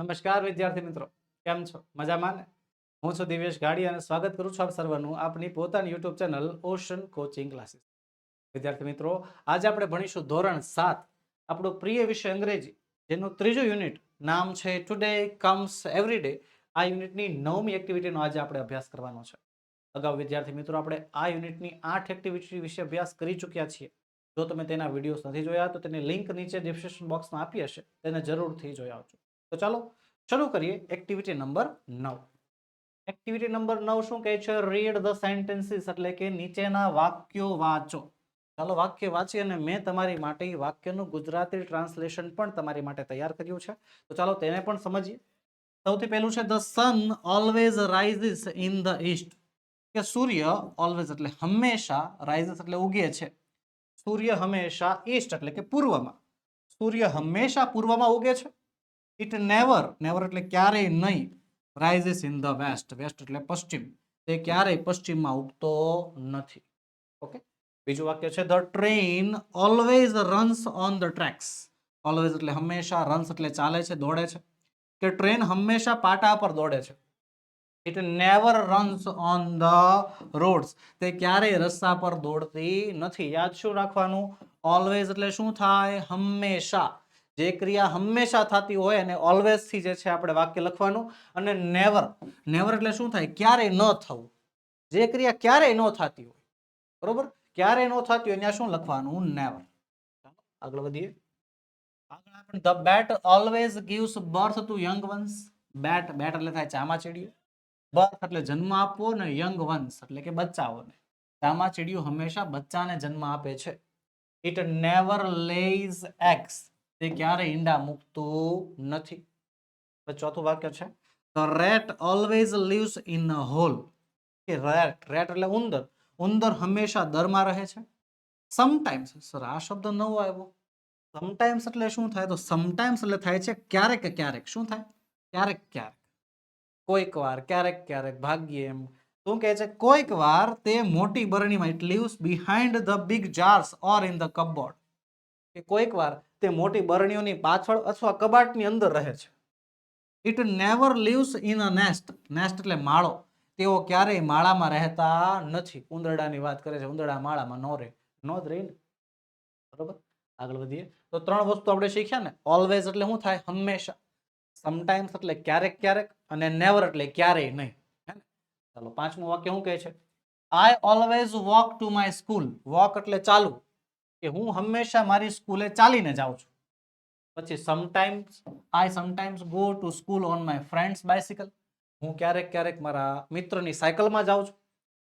નમસ્કાર વિદ્યાર્થી મિત્રો. કેમ છો? મજામાં ને? હું છું દિવેશ ગાડી અને સ્વાગત કરું છું આપ સર્વનું આપની પોતાની YouTube channel Ocean coaching classes. વિદ્યાર્થી મિત્રો, આજે આપણે ભણીશું ધોરણ સાત, આપણો પ્રિય વિષય અંગ્રેજી, જેનું ત્રીજું યુનિટ નામ છે ટુડે કમ્સ એવરી ડે આ યુનિટની નવમી એક્ટિવિટીનો આજે આપણે અભ્યાસ કરવાનો છે. અગાઉ વિદ્યાર્થી મિત્રો, આપણે આ યુનિટની આઠ એક્ટિવિટી વિશે અભ્યાસ કરી ચૂક્યા છીએ. જો તમે તેના વિડીયોઝ નથી જોયા, તો તેની લિંક નીચે ડિસ્ક્રિપ્શન બોક્સમાં આપી હશે. તેને જરૂરથી જોઈ આવજો. તો ચાલો શરૂ કરીએ એક્ટિવિટી નંબર નવ. એક્ટિવિટી નંબર નવ શું કહે છે? રીડ ધ સેન્ટેન્સીસ એટલે કે નીચેના વાક્યો વાંચો. ચાલો વાક્ય વાંચી અને મેં તમારી માટે વાક્યનું ગુજરાતી ટ્રાન્સલેશન પણ તમારી માટે તૈયાર કર્યું છે. તો ચાલો તેને પણ સમજીએ. સૌથી પહેલું છે the sun always rises in the east કે સૂર્ય ઓલવેઝ એટલે હંમેશા રાઇઝિસ એટલે ઉગે છે. સૂર્ય હંમેશા ઈસ્ટ એટલે કે પૂર્વમાં. સૂર્ય હંમેશા પૂર્વમાં ઉગે છે. ઇટ નેવર નેવર એટલે ક્યારેય નહીં. Rises in the west west એટલે પશ્ચિમ. તે ક્યારેય પશ્ચિમમાં ઉગતો નથી. ઓકે બીજું વાક્ય છે the train always runs on the tracks always એટલે હંમેશા રન્સ એટલે ચાલે છે, દોડે છે. કે ટ્રેન હંમેશા પાટા પર દોડે છે. It never runs on the roads તે ક્યારેય રસ્તા પર દોડતી નથી. યાદ શું રાખવાનું? ઓલવેઝ એટલે શું થાય? હંમેશા. જે ક્રિયા હંમેશા થતી હોય અને ઓલવેઝથી જે છે આપણે વાક્ય લખવાનું અને નેવર નેવર એટલે શું થાય? ક્યારેય ન થવું. જે ક્રિયા ક્યારેય ન થતી હોય. બરોબર? ક્યારેય ન થતી હોય શું લખવાનું? નેવર આગળ વધીએ. આગળ આપણે the bat always gives birth to young ones bat bat એટલે થાય ચામાચીડિયું બર્થ એટલે જન્મ આપવો ને યંગ વન્સ એટલે કે બચ્ચાઓને. ચામાચીડિયું હંમેશા બચ્ચાને જન્મ આપે છે. ઇટ નેવર લેઝ એગ્સ તે ક્યારેય ઈંડા મૂકતું નથી? ચોથું વાક્ય છે. The rat always lives in a hole કે રેટ રેટ એટલે ઉંદર. ઉંદર હંમેશા દરમાં રહે છે. સમટાઈમ્સ સર, આ શબ્દ નવો આવ્યો. સમટાઈમ્સ એટલે શું થાય? તો સમટાઈમ્સ એટલે થાય છે ક્યારેક ક્યારેક. શું થાય? ક્યારેક ક્યારેક. કોઈક વાર, ક્યારેક ક્યારેક, ભાગ્યે એમ. શું કહે છે? કોઈક વાર તે મોટી બરણીમાં it lives behind the big jars or in the cupboard કે કોઈક વાર તે મોટી બરણીઓની પાછળ અથવા કબાટની અંદર રહે છે. It never lives in a nest nest એટલે માળો. તેઓ ક્યારેય માળામાં રહેતા નથી. ઉંદરડાની વાત કરે છે. ઉંદરડા માળામાં નો રહે નો જ રહી ને. બરોબર? આગળ વધીએ. તો ત્રણ વસ્તુ આપણે શીખ્યા ને. ઓલવેઝ એટલે શું થાય? હંમેશા. સમટાઈમ્સ એટલે ક્યારેક ક્યારેક અને નેવર એટલે ક્યારેય નહીં. હે ને? ચાલો પાંચમું વાક્ય શું કહે છે? I always walk to my school walk એટલે ચાલુ કે હું હંમેશા મારી સ્કૂલે ચાલીને જાઉં છું. પછી sometimes I sometimes go to school on my friend's bicycle હું ક્યારેક ક્યારેક મારા મિત્રની સાયકલમાં જાઉં છું.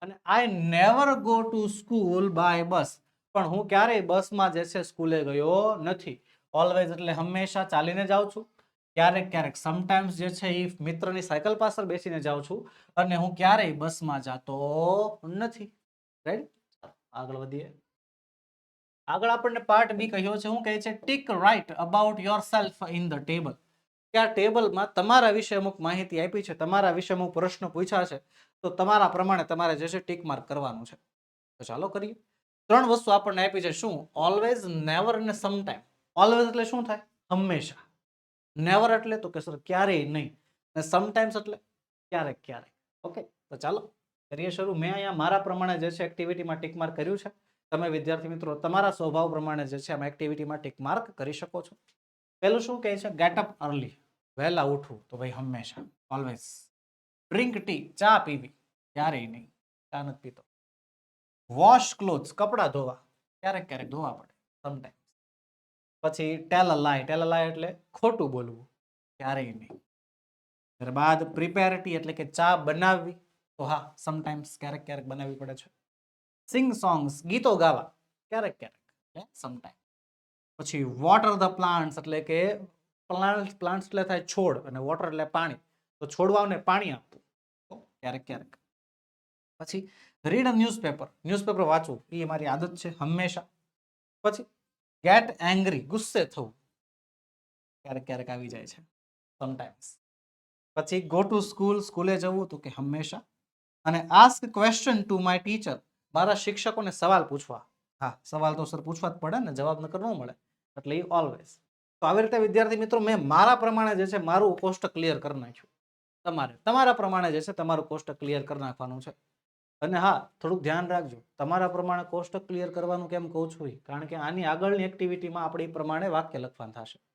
અને I never go to school by bus પણ હું ક્યારેય બસમાં જે છે સ્કૂલે ગયો નથી. ઓલવેઝ એટલે હંમેશા ચાલીને જાઉં છું. ક્યારેક ક્યારેક સમટાઈમ્સ જે છે એ મિત્રની સાયકલ પાછળ બેસીને જાઉં છું. અને હું ક્યારેય બસમાં જતો નથી. રાઈટ આગળ વધીએ. આગળ આપણને પાર્ટ બી કહ્યો છે હું કહે છે? Tick write about yourself in the table કે આ ટેબલમાં તમારા વિશે અમુક માહિતી આપી છે, તમારા વિશે અમુક પ્રશ્નો પૂછ્યા છે, તો તમારા પ્રમાણે તમારે જે છે ટીક માર્ક કરવાનું છે. તો ચાલો કરીએ. ત્રણ વસ્તુ આપણને આપી છે, શું? ઓલવેઝ નેવર અને સમટાઈમ ઓલવેઝ એટલે શું થાય? હંમેશા. નેવર એટલે તો કે સર ક્યારેય નહીં. સમટાઈમ્સ એટલે ક્યારેક ક્યારેક. ઓકે તો ચાલો. કરીએ શરૂ. મેં અહીંયા મારા પ્રમાણે જે છે એક્ટિવિટીમાં ટીક માર્ક કર્યું છે. તમે વિદ્યાર્થી મિત્રો, તમારા સ્વભાવ પ્રમાણે જે છે, આમાં એક્ટિવિટીમાં ટીક માર્ક કરી શકો છો. પહેલું શું કહે છે? ગેટ અપ અર્લી વહેલા ઉઠવું. તો ભાઈ હંમેશા ઓલવેઝ ડ્રિંક ટી ચા પીવી. ક્યારેય નહીં. ચા નથી પીતો. વોશ ક્લોથ્સ કપડાં ધોવા. ક્યારેક ક્યારેક ધોવા પડે. સમટાઈમ્સ પછી ટેલ અ લાય ટેલ અ લાય એટલે ખોટું બોલવું. ક્યારેય નહીં. ત્યારબાદ પ્રિપેર ટી એટલે કે ચા બનાવવી. તો હા સમટાઈમ્સ ક્યારેક ક્યારેક બનાવવી પડે છે. સિંગ સોંગ્સ ગીતો ગાવા ક્યારેક ક્યારેક સમટાઈમ પછી વોટર ધ પ્લાન્ટ્સ એટલે કે પ્લાન્ટ પ્લાન્ટ્સ એટલે થાય છોડ અને વોટર એટલે પાણી તો છોડવાઓને પાણી આપવું તો ક્યારેક ક્યારેક પછી રીડ અ ન્યૂઝપેપર ન્યૂઝપેપર વાંચવું એ મારી આદત છે હંમેશા પછી ગેટ એંગ્રી ગુસ્સે થવું ક્યારેક ક્યારેક આવી જાય છે સમટાઈમ્સ પછી ગો ટુ સ્કૂલ સ્કૂલે જવું તો કે હંમેશા અને ask question to my teacher મારા શિક્ષકોને સવાલ પૂછવા. હા, સવાલ તો સર પૂછવા જ પડે ને, જવાબ નકર ન મળે. એટલે એ ઓલવેઝ તો આવી રીતે વિદ્યાર્થી મિત્રો, મેં મારા પ્રમાણે જે છે મારું કોષ્ટ ક્લિયર કરી નાખ્યું. તમારે, તમારા પ્રમાણે જે છે તમારું કોષ્ટ ક્લિયર કરી નાખવાનું છે. અને હા, થોડુંક ધ્યાન રાખજો. તમારા પ્રમાણે કોષ્ટક ક્લિયર કરવાનું કેમ કહું છું? કારણ કે આની આગળની એક્ટિવિટીમાં આપણે એ પ્રમાણે વાક્ય લખવાનું થશે.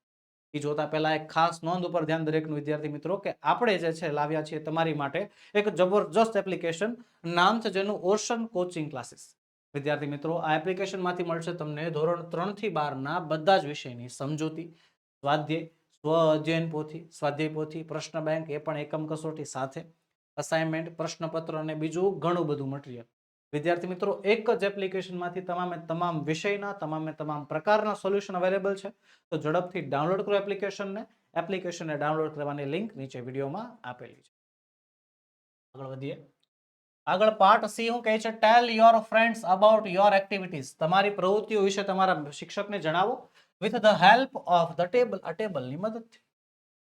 એ જોતા પહેલા એક ખાસ નોંધ ઉપર ધ્યાન દરેકનું વિદ્યાર્થી મિત્રો કે આપણે જે છે લાવ્યા છીએ તમારી માટે એક જબરજસ્ત એપ્લિકેશન નામ છે જેનું ઓશન કોચિંગ ક્લાસીસ વિદ્યાર્થી મિત્રો, આ એપ્લિકેશનમાંથી મળશે તમને ધોરણ ત્રણથી બારના બધા જ વિષયની સમજૂતી, સ્વાધ્યાય, સ્વ અધ્યયન પોથી, સ્વાધ્યાય પોથી, પ્રશ્ન બેંક, એ પણ એકમ કસોટી સાથે અસાઇનમેન્ટ પ્રશ્નપત્ર અને બીજું ઘણું બધું મટીરિયલ વિદ્યાર્થી મિત્રો, એક જ એપ્લિકેશનમાંથી તમામે તમામ વિષયના, તમામે તમામ પ્રકારના સોલ્યુશન અવેલેબલ છે. તો ઝડપથી ડાઉનલોડ કરો એપ્લિકેશનને એપ્લિકેશનને ડાઉનલોડ કરવાની લિંક નીચે વિડીયોમાં આપેલી છે. આગળ વધીએ. આગળ પાર્ટ સી હું કહે છે? Tell your friends about your activities તમારી પ્રવૃત્તિઓ વિશે તમારા શિક્ષકને જણાવો. With the help of the table આ ટેબલની મદદથી.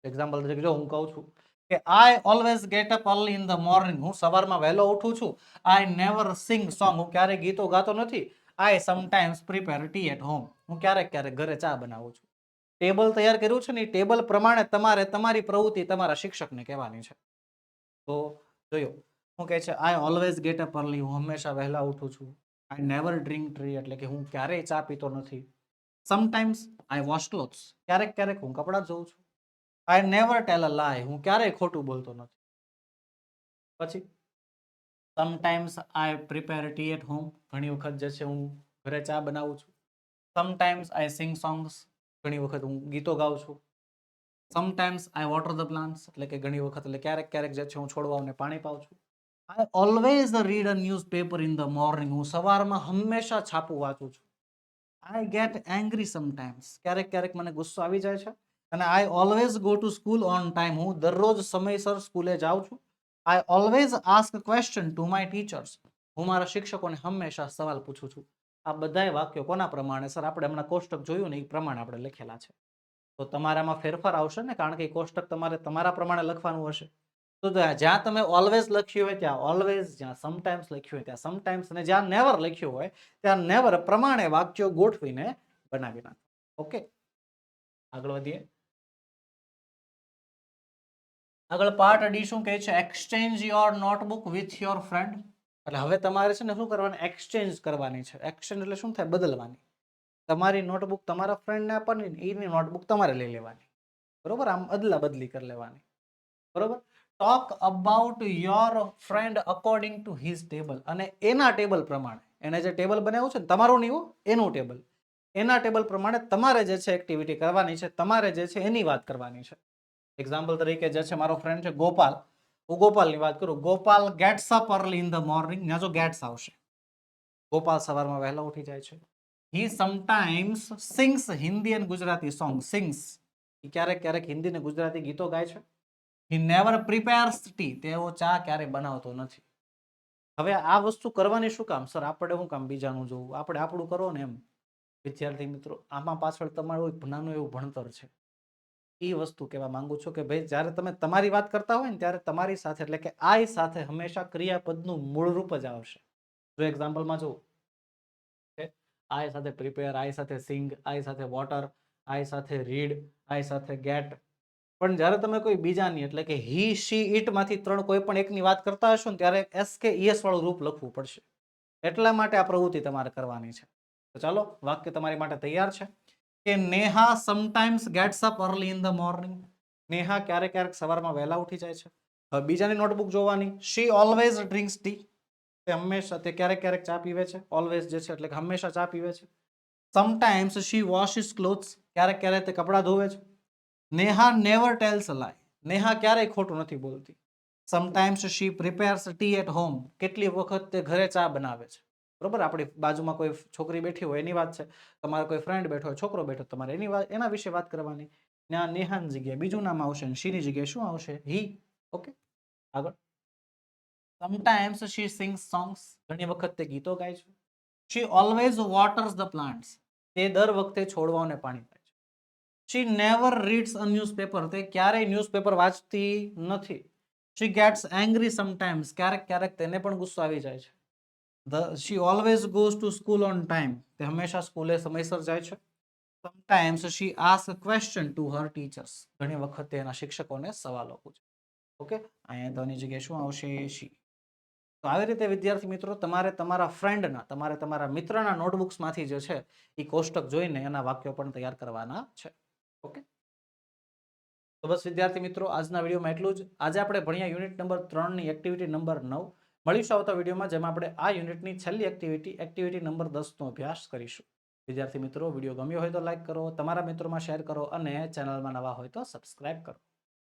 એક્ઝામ્પલ તરીકે જો હું કહું છું કે I always get up early in the morning હું સવારમાં વહેલો ઉઠું છું. આઈ નેવર સિંગ સોંગ હું ક્યારેય ગીતો ગાતો નથી. I sometimes prepare tea at home હું ક્યારેક ક્યારેક ઘરે ચા બનાવું છું. ટેબલ તૈયાર કર્યું છે ને ટેબલ પ્રમાણે તમારે તમારી પ્રવૃત્તિ તમારા શિક્ષકને કહેવાની છે. તો જોયો. હું કહે છે I always get up early હું હંમેશા વહેલા ઉઠું છું. આઈ નેવર ડ્રિંક ટ્રી એટલે કે હું ક્યારેય ચા પીતો નથી. સમટાઈમ્સ આઈ વોશ ક્લોથ્સ ક્યારેક ક્યારેક હું કપડાં ધોઉં છું. આઈ નેવર ટેલ અ લાય હું ક્યારેય ખોટું બોલતો નથી. પછી? Sometimes I prepare tea at home ઘણી વખત જે છે, હું ઘરે ચા બનાવું છું. સમટાઈમ્સ આઈ સિંગ સોંગ્સ ઘણી વખત હું ગીતો ગાઉં છું. Sometimes I water the plants એટલે કે ઘણી વખત, એટલે ક્યારેક ક્યારેક જે છે, હું છોડવાઓને પાણી પાઉં છું. I always read a newspaper in the morning હું સવારમાં હંમેશા છાપું વાંચું છું. આઈ ગેટ એંગ્રી સમટાઈમ્સ ક્યારેક ક્યારેક મને ગુસ્સો આવી જાય છે. અને I always go to school on time હું દરરોજ સમયસર સ્કૂલે જાઉં છું. I always ask question to my teachers હું મારા શિક્ષકોને હંમેશા સવાલ પૂછું છું. આ બધાય વાક્યો કોના પ્રમાણે? સર, આપણે હમણાં કોષ્ટક જોયું ને એ પ્રમાણે આપણે લખેલા છે. તો તમારામાં ફેરફાર આવશે ને? કારણ કે એ કોષ્ટક તમારે તમારા પ્રમાણે લખવાનું હશે. તો જ્યાં તમે ઓલવેઝ લખ્યું હોય ત્યાં ઓલવેઝ જ્યાં સમટાઈમ્સ લખ્યું હોય ત્યાં સમટાઈમ્સ અને જ્યાં નેવર લખ્યું હોય ત્યાં નેવર પ્રમાણે વાક્યો ગોઠવીને બનાવી નાખો. ઓકે આગળ વધીએ. આગળ પાર્ટ ડી શું કહે છે exchange your notebook with your friend એટલે હવે તમારે છે ને શું કરવાનું? એક્સચેન્જ કરવાની છે. એક્સચેન્જ એટલે શું થાય? બદલવાની. તમારી નોટબુક તમારા ફ્રેન્ડને આપવાની એની નોટબુક તમારે લઈ લેવાની. બરોબર? આમ અદલા બદલી કરી લેવાની. બરોબર? Talk about your friend according to his table અને એના ટેબલ પ્રમાણે. એને જે ટેબલ બનાવ્યું છે ને, તમારું નહીં એનું ટેબલ એના ટેબલ પ્રમાણે તમારે જે છે એક્ટિવિટી કરવાની છે, તમારે જે છે એની વાત કરવાની છે. એક્ઝામ્પલ તરીકે જે છે મારો ફ્રેન્ડ છે ગોપાલ. હું ગોપાલની વાત કરું. Gopal gets up early in the morning ના જો ગેટ્સ આવશે. ગોપાલ સવારમાં વહેલા ઉઠી જાય છે. He sometimes sings Hindi and Gujarati song sings ક્યારેક ક્યારેક હિન્દી ને ગુજરાતી ગીતો ગાય છે. હી નેવર પ્રિપેર્સ ટી તેઓ ચા ક્યારે બનાવતો નથી. હવે આ વસ્તુ કરવાની શું કામ? સર આપણે શું કામ બીજાનું જોવું? આપણે આપણું કરો ને એમ? વિદ્યાર્થી મિત્રો, આમાં પાછળ તમારું એક નાનું એવું ભણતર છે. એ વસ્તુ કહેવા માંગુ છું કે ભાઈ, જ્યારે તમે તમારી વાત કરતા હોય ને, ત્યારે તમારી સાથે, એટલે કે આઈ સાથે હંમેશા ક્રિયાપદનું મૂળ રૂપ જ આવશે. જો એક્ઝામ્પલમાં જુઓ. આઈ સાથે પ્રિપેર આઈ સાથે સિંગ આઈ સાથે વોટર આઈ સાથે રીડ આઈ સાથે ગેટ પણ જ્યારે તમે કોઈ બીજાની, એટલે કે હી શી ઇટમાંથી ત્રણ કોઈ પણ એકની વાત કરતા હશો ને, ત્યારે એસ કે ઈએસ વાળું રૂપ લખવું પડશે. એટલા માટે આ પ્રવૃત્તિ તમારે કરવાની છે. તો ચાલો, વાક્ય તમારી માટે તૈયાર છે. કે Neha sometimes gets up early in the morning Neha ક્યારેક ક્યારેક સવારમાં વહેલા ઉઠી જાય છે. હવે બીજાની નોટબુક જોવાની. શી ઓલવેઝ ડ્રિંક્સ ટી તે હંમેશા, તે ક્યારેક ક્યારેક ચા પીવે છે. ઓલવેઝ જે છે, એટલે કે હંમેશા ચા પીવે છે. સમટાઈમ્સ શી વોશિસ ક્લોથ્સ ક્યારેક ક્યારેક તે કપડાં ધોવે છે. નેહા નેવર ટેલ્સ લાય નેહા ક્યારેય ખોટું નથી બોલતી. Sometimes she prepares tea at home કેટલી વખત તે ઘરે ચા બનાવે છે. બરોબર? આપણી બાજુમાં કોઈ છોકરી બેઠી હોય એની વાત છે. તમારો કોઈ ફ્રેન્ડ બેઠો હોય, છોકરો બેઠો તમારે એની વાત, એના વિશે વાત કરવાની. ત્યાં નેહાન જગ્યાએ, બીજું નામ આવશે અને શીની જગ્યાએ શું આવશે? હી. ઓકે? આગળ. સમટાઈમ્સ શી સિંગ્સ સોંગ્સ ઘણી વખત તે ગીતો ગાય છે. She always waters the plants તે દર વખતે છોડવાઓને પાણી પાય છે. She never reads a newspaper તે ક્યારેય ન્યૂઝપેપર વાંચતી નથી. શી ગેટ્સ એંગ્રી સમટાઈમ્સ ક્યારેક ક્યારેક તેને પણ ગુસ્સો આવી જાય છે. The she always goes to school on time તે હંમેશા સ્કૂલે સમયસર જાય છે. Sometimes she ask question to her teachers ઘણી વખત તે એના શિક્ષકોને સવાલો પૂછે. ઓકે અહીંયા ધની જગ્યાએ શું આવશે? શી તો આવી રીતે, વિદ્યાર્થી મિત્રો, તમારે તમારા ફ્રેન્ડના તમારે તમારા મિત્રના નોટબુક્સમાંથી જે છે એ કોષ્ટક જોઈને એના વાક્યો પણ તૈયાર કરવાના છે. ઓકે તો બસ વિદ્યાર્થી મિત્રો, આજના વિડીયોમાં એટલું જ. આજે આપણે ભણ્યા યુનિટ નંબર ત્રણની એક્ટિવિટી નંબર નવ. મળીશું આવતા વિડીયોમાં, જેમાં આપણે આ યુનિટની છેલ્લી એક્ટિવિટી એક્ટિવિટી નંબર દસનો અભ્યાસ કરીશું. વિદ્યાર્થી મિત્રો, વીડિયો ગમ્યો હોય તો લાઇક કરો, તમારા મિત્રોમાં શેર કરો અને ચેનલમાં નવા હોય તો સબસ્ક્રાઇબ કરો.